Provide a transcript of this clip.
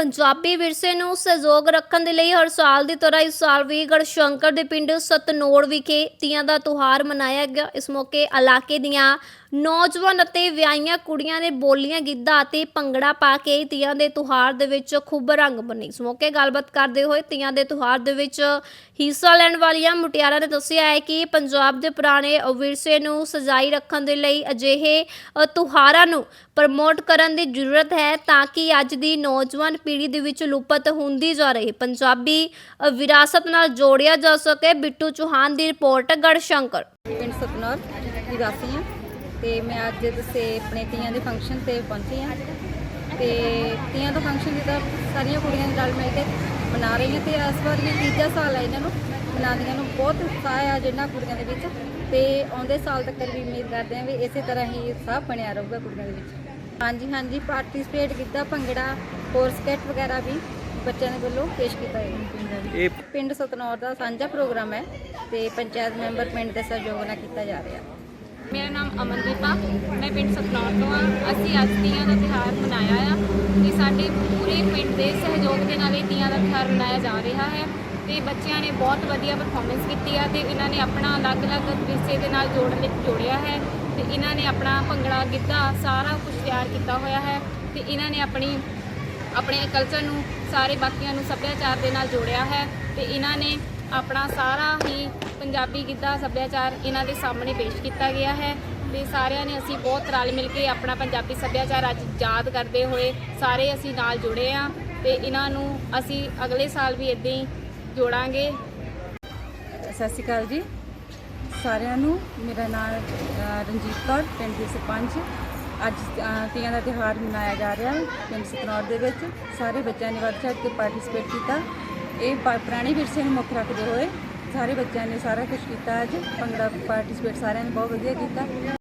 ਪੰਜਾਬੀ ਵਿਰਸੇ ਨੂੰ ਸਹਿਯੋਗ ਰੱਖਣ ਦੇ ਲਈ ਹਰ ਸਾਲ ਦੀ ਤਰ੍ਹਾਂ ਇਸ ਸਾਲ ਵੀ ਗੜਸ਼ੰਕਰ ਦੇ ਪਿੰਡ ਸਤਨੋੜ ਵਿਖੇ ਤੀਆਂ ਦਾ ਤਿਉਹਾਰ ਮਨਾਇਆ ਗਿਆ। ਇਸ ਮੌਕੇ ਇਲਾਕੇ ਦੀਆਂ ਨੌਜਵਾਨ ਅਤੇ ਵਿਆਹੀਆਂ ਕੁੜੀਆਂ ਨੇ ਬੋਲੀਆਂ ਗਿੱਧਾ ਅਤੇ ਭੰਗੜਾ ਪਾ ਕੇ ਤੀਆਂ ਦੇ ਤਿਉਹਾਰ ਦੇ ਵਿੱਚ ਖੂਬ ਰੰਗ ਬੰਨੇ ਇਸ ਮੌਕੇ ਗੱਲਬਾਤ ਕਰਦੇ ਹੋਏ ਤੀਆਂ ਦੇ ਤਿਉਹਾਰ ਦੇ ਵਿੱਚ ਹਿੱਸਾ ਲੈਣ ਵਾਲੀਆਂ ਮੁਟਿਆਰਾਂ ਨੇ ਦੱਸਿਆ ਹੈ ਕਿ ਪੰਜਾਬ ਦੇ ਪੁਰਾਣੇ ਵਿਰਸੇ ਨੂੰ ਸਜਾਈ ਰੱਖਣ ਦੇ ਲਈ ਅਜਿਹੇ ਤਿਉਹਾਰਾਂ ਨੂੰ ਪ੍ਰਮੋਟ ਕਰਨ ਦੀ ਜ਼ਰੂਰਤ ਹੈ ਤਾਂ ਕਿ ਅੱਜ ਦੀ ਨੌਜਵਾਨ ਪੀੜ੍ਹੀ ਦੇ ਵਿੱਚ ਲੁਪਤ ਹੁੰਦੀ ਜਾ ਰਹੀ। ਪੰਜਾਬੀ ਵਿਰਾਸਤ ਨਾਲ ਜੋੜਿਆ ਜਾ ਸਕੇ ਬਿੱਟੂ ਚੌਹਾਨ ਦੀ ਰਿਪੋਰਟ ਗੜਸ਼ੰਕਰ ਪਿੰਡ ਸਤਨੌਰ ਦੀ ਵਾਸੀ ਹਾਂ। ਤੇ ਮੈਂ ਅੱਜ ਦੱਸੇ ਆਪਣੇ ਤੀਆਂ ਦੇ ਫੰਕਸ਼ਨ ਤੇ ਪਹੁੰਚੀ ਹਾਂ। ਤੇ ਤੀਆਂ ਦਾ ਫੰਕਸ਼ਨ ਜਿੱਦਾਂ ਸਾਰੀਆਂ ਕੁੜੀਆਂ ਨਾਲ ਮਿਲ ਕੇ ਮਨਾ ਰਹੀਆਂ ਤੇ ਇਸ ਵਾਰ ਵੀ ਤੀਜਾ ਸਾਲ ਹੈ ਇਹਨਾਂ ਨੂੰ। ਮਨਾਉਂਦੀਆਂ ਨੂੰ ਬਹੁਤ ਉਤਸ਼ਾਹ ਆ ਜਿਹਨਾਂ ਕੁੜੀਆਂ ਦੇ ਵਿੱਚ। ਤੇ ਆਉਂਦੇ ਸਾਲ ਤੱਕ ਵੀ ਉਮੀਦ ਕਰਦੇ ਹਾਂ ਵੀ ਇਸੇ ਤਰ੍ਹਾਂ ਹੀ ਉਤਸ਼ਾਹ ਬਣਿਆ ਰਹੂਗਾ ਕੁੜੀਆਂ ਦੇ ਵਿੱਚ। ਹਾਂਜੀ ਹਾਂਜੀ ਪਾਰਟਿਸਿਪੇਟ ਕੀਤਾ ਭੰਗੜਾ ਹੋਰ ਸਕੇਟ ਵਗੈਰਾ ਵੀ ਬੱਚਿਆਂ ਦੇ ਵੱਲੋਂ ਪੇਸ਼ ਕੀਤਾ ਹੈ ਇਹ ਪਿੰਡ ਸਤਨੌਰ ਦਾ ਸਾਂਝਾ ਪ੍ਰੋਗਰਾਮ ਹੈ ਤੇ ਪੰਚਾਇਤ ਮੈਂਬਰ ਪਿੰਡ ਦੇ ਸਹਿਯੋਗ ਨਾਲ ਕੀਤਾ ਜਾ ਰਿਹਾ। ਮੇਰਾ ਨਾਮ ਅਮਨਦੀਪ ਆ ਮੈਂ ਪਿੰਡ ਸਤਨੌਰ ਤੋਂ ਆ ਅਸੀਂ ਅੱਜ ਤੀਆਂ ਦਾ ਤਿਉਹਾਰ ਮਨਾਇਆ ਆ ਤੇ ਸਾਡੇ ਪੂਰੇ ਪਿੰਡ ਦੇ ਸਹਿਯੋਗ ਦੇ ਨਾਲ ਇਹ ਤੀਆਂ ਦਾ ਤਿਉਹਾਰ ਮਨਾਇਆ ਜਾ ਰਿਹਾ ਹੈ ਤੇ ਬੱਚਿਆਂ ਨੇ ਬਹੁਤ ਵਧੀਆ ਪਰਫਾਰਮੈਂਸ ਕੀਤੀ ਆ ਤੇ ਇਹਨਾਂ ਨੇ ਆਪਣਾ ਅਲੱਗ-ਅਲੱਗ ਵਿਰਸੇ ਦੇ ਨਾਲ ਜੋੜਨ ਲਈ ਜੋੜਿਆ ਹੈ ਤੇ ਇਹਨਾਂ ਨੇ ਆਪਣਾ ਭੰਗੜਾ, ਗਿੱਧਾ ਸਾਰਾ ਕੁਝ ਤਿਆਰ ਕੀਤਾ ਹੋਇਆ ਹੈ ਤੇ ਇਹਨਾਂ ਨੇ ਆਪਣੀ, ਆਪਣੇ ਕਲਚਰ ਨੂੰ ਸਾਰੇ ਬਾਕੀਆਂ ਨੂੰ ਸੱਭਿਆਚਾਰ ਦੇ ਨਾਲ ਜੋੜਿਆ ਹੈ ਤੇ ਇਹਨਾਂ ਨੇ ਆਪਣਾ ਸਾਰਾ ਹੀ ਪੰਜਾਬੀ ਗਿੱਧਾ ਸੱਭਿਆਚਾਰ ਇਹਨਾਂ ਦੇ ਸਾਹਮਣੇ ਪੇਸ਼ ਕੀਤਾ ਗਿਆ ਹੈ ਤੇ ਸਾਰਿਆਂ ਨੇ ਅਸੀਂ ਬਹੁਤ ਰਲ ਮਿਲ ਕੇ ਆਪਣਾ ਪੰਜਾਬੀ ਸੱਭਿਆਚਾਰ ਅੱਜ ਯਾਦ ਕਰਦੇ ਹੋਏ ਸਾਰੇ ਅਸੀਂ ਨਾਲ ਜੁੜੇ ਆ ਤੇ ਇਹਨਾਂ ਨੂੰ ਅਸੀਂ ਅਗਲੇ ਸਾਲ ਵੀ ਇਦਾਂ ਹੀ ਜੋੜਾਂਗੇ। ਸਤਿ ਸ਼੍ਰੀ ਅਕਾਲ ਜੀ। ਸਾਰਿਆਂ ਨੂੰ ਮੇਰਾ ਨਾਮ ਰਣਜੀਤ ਕੌਰ, ਪਿੰਡ ਦੀ ਸਰਪੰਚ। ਅੱਜ ਤੀਆਂ ਦਾ ਤਿਉਹਾਰ ਮਨਾਇਆ ਜਾ ਰਿਹਾ ਹੈ, ਪਿੰਡ ਸਤਨੌਰ ਦੇ ਵਿੱਚ। ਸਾਰੇ ਬੱਚਿਆਂ ਨੇ ਵੱਧ ਚੜ੍ਹ ਕੇ ਪਾਰਟਿਸਿਪੇਟ ਕੀਤਾ। ਇਹ ਪ- ਪੁਰਾਣੇ ਵਿਰਸੇ ਨੂੰ ਮੁੱਖ ਰੱਖਦੇ ਹੋਏ ਸਾਰੇ ਬੱਚਿਆਂ ਨੇ ਸਾਰਾ ਕੁਝ ਕੀਤਾ ਅੱਜ, ਭੰਗੜਾ ਪਾਰਟਿਸਿਪੇਟ ਸਾਰਿਆਂ ਨੇ ਬਹੁਤ ਵਧੀਆ ਕੀਤਾ।